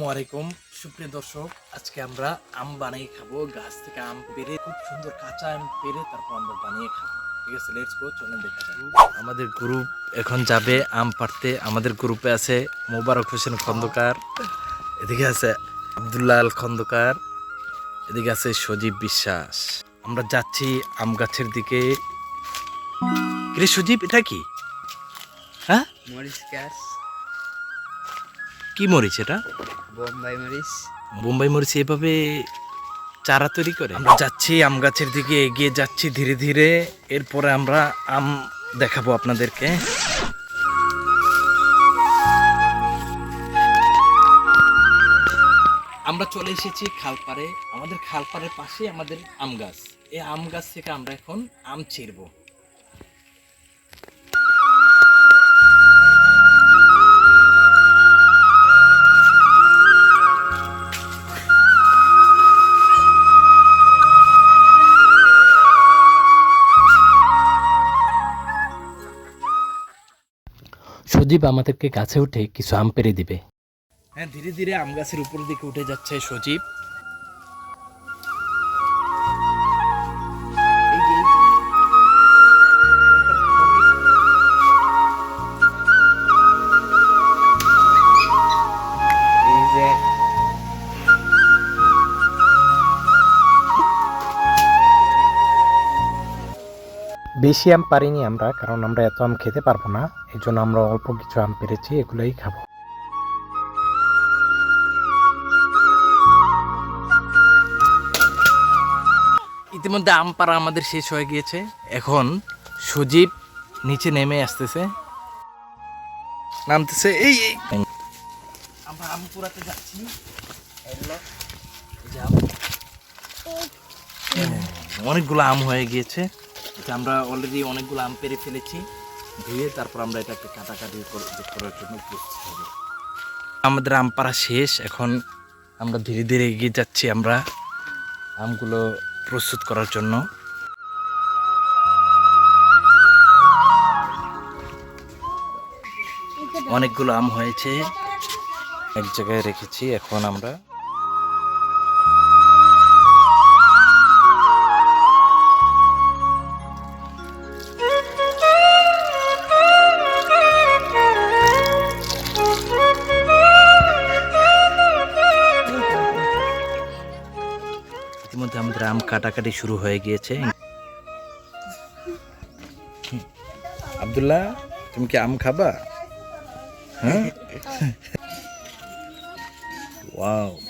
আসসালামু আলাইকুম। সুপ্রিয় দর্শক আজকে আমরা আম বানিয়ে খাব। গাছ থেকে আম পেরে খুব সুন্দর কাঁচা আম পেরে তারপর আমরা বানিয়ে খাব। ঠিক আছে লেটস গো চলেন দেখা যাক। আমাদের গ্রুপ এখন যাবে আম পাড়তে। আমাদের গ্রুপে আছে মোবারক হোসেন খন্দকার এদিকে আছে আব্দুল্লাহ আল খন্দকার এদিকে আছে সজীব বিশ্বাস। আমরা যাচ্ছি আম গাছের দিকে। রে সজীব এটা কি? হ্যাঁ? মরিচ গাছ। কি মরিচ এটা? বোম্বাই মরিচ। বোম্বাই মরিচ এভাবে চারা তৈরি করে? আমরা যাচ্ছি আম গাছের দিকে এগিয়ে যাচ্ছি ধীরে ধীরে। এরপরে আমরা আম দেখাবো আপনাদেরকে। আমরা চলে এসেছি খালপাড়ে। আমাদের খালপাড়ের পাশে আমাদের আম গাছ। এই আম গাছ থেকে আমরা এখন আম ছিঁড়বো। সজীব আমাদেরকে গাছে উঠে কিছু আম পেরে দিবে। হ্যাঁ ধীরে ধীরে আম গাছের উপর দিকে উঠে যাচ্ছে সজীব। বেশি আম পারিনি আমরা কারণ আমরা এত আম খেতে পারব না। এই জন্য আমরা অল্প কিছু আম পেরেছি এগুলোই খাব। ইতিমধ্যে আম পাড়া আমাদের শেষ হয়ে গিয়েছে। এখন সজীব নিচে নেমে আসতেছে। নামতেছে এই আমরা আম পুরাতে যাচ্ছি। হ্যাঁ, অনেকগুলো আম হয়ে গিয়েছে। এটা আমরা অলরেডি অনেকগুলো আম পেরে ফেলেছি। ধুয়ে তারপর আমরা এটাকে কাটাকাটি কর- করার জন্য হবে। আমাদের আম পাড়া শেষ। এখন আমরা ধীরে ধীরে এগিয়ে যাচ্ছি আমরা আমগুলো প্রস্তুত করার জন্য। অনেকগুলো আম হয়েছে। এক জায়গায় রেখেছি। এখন আমরা আম কাটাকাটি শুরু হয়ে গিয়েছে। আব্দুল্লাহ, তুমি কি আম খাবা হ্যাঁ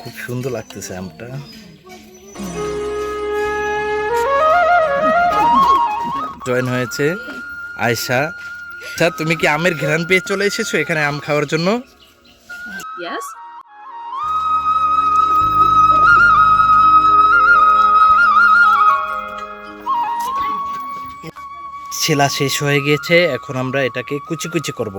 খুব সুন্দর লাগতেছে আমটা জয়েন হয়েছে আয়শা আচ্ছা তুমি কি আমের ঘ্রাণ পেয়ে চলে এসেছ এখানে আম খাওয়ার জন্য Yes? ছেলা শেষ হয়ে গিয়েছে এখন আমরা এটাকে কুচি কুচি করব।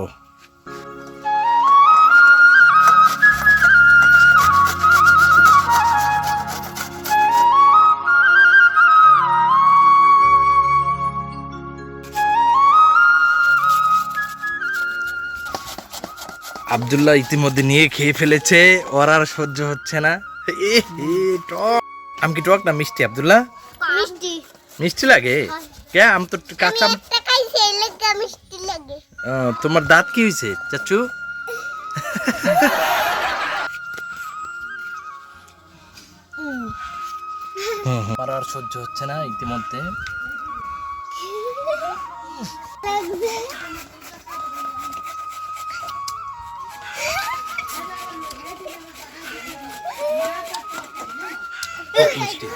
আব্দুল্লাহ ইতিমধ্যে নিয়ে খেয়ে ফেলেছে ওর আর সহ্য হচ্ছে না। আম কি টক না মিষ্টি আবদুল্লাহ? মিষ্টি। মিষ্টি লাগে? কে? আম তো কাঁচা তোমার দাঁত কি হয়েছে চাচু? আমার আর সহ্য হচ্ছে না ইতিমধ্যে। মিষ্টি।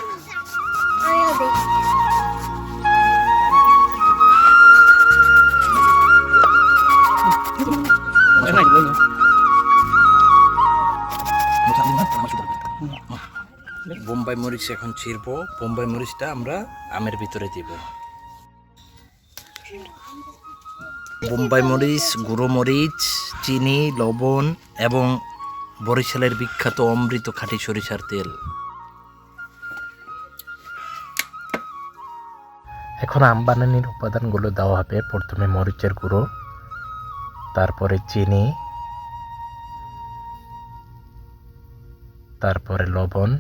বোম্বাই মরিচ এখন ছিড়বো। বোম্বাই মরিচটা আমরা আমের ভিতরে দিব। বোম্বাই মরিচ, গুঁড়ো মরিচ, চিনি, লবণ এবং বরিশালের বিখ্যাত অমৃত খাঁটি সরিষার তেল। এখন আম বানানির উপাদানগুলো দেওয়া হবে। প্রথমে মরিচের গুঁড়ো, তারপরে চিনি, তারপরে লবণ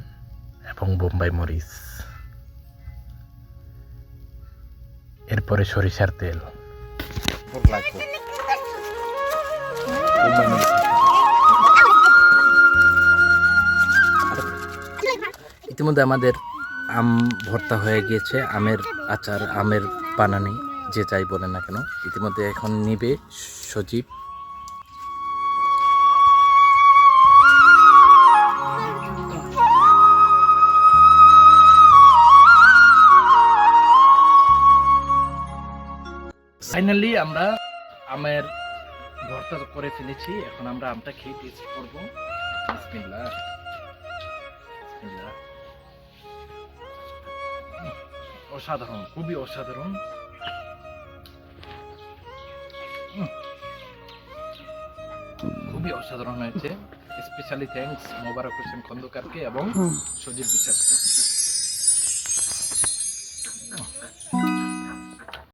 এবং বোম্বাই মরিচ। এরপরে সরিষার তেল। ইতিমধ্যে আমাদের আম ভর্তা হয়ে গিয়েছে, আমের আচার, আমের বানানি, যে যাই বলে না কেন। ইতিমধ্যে এখন নিবে সজীব। ফাইনালি আমরা আমের ভর্তা করে ফেলেছি। এখন আমরা আমটা খেয়ে টেস্ট করব। বিসমিল্লাহ। বিসমিল্লাহ। অসাধারণ খুবই অসাধারণ। খুবই অসাধারণ হয়েছে। স্পেশালি থ্যাঙ্কস মোবারক হোসেন খন্দকারকে এবং সজীব বিশ্বাসকে।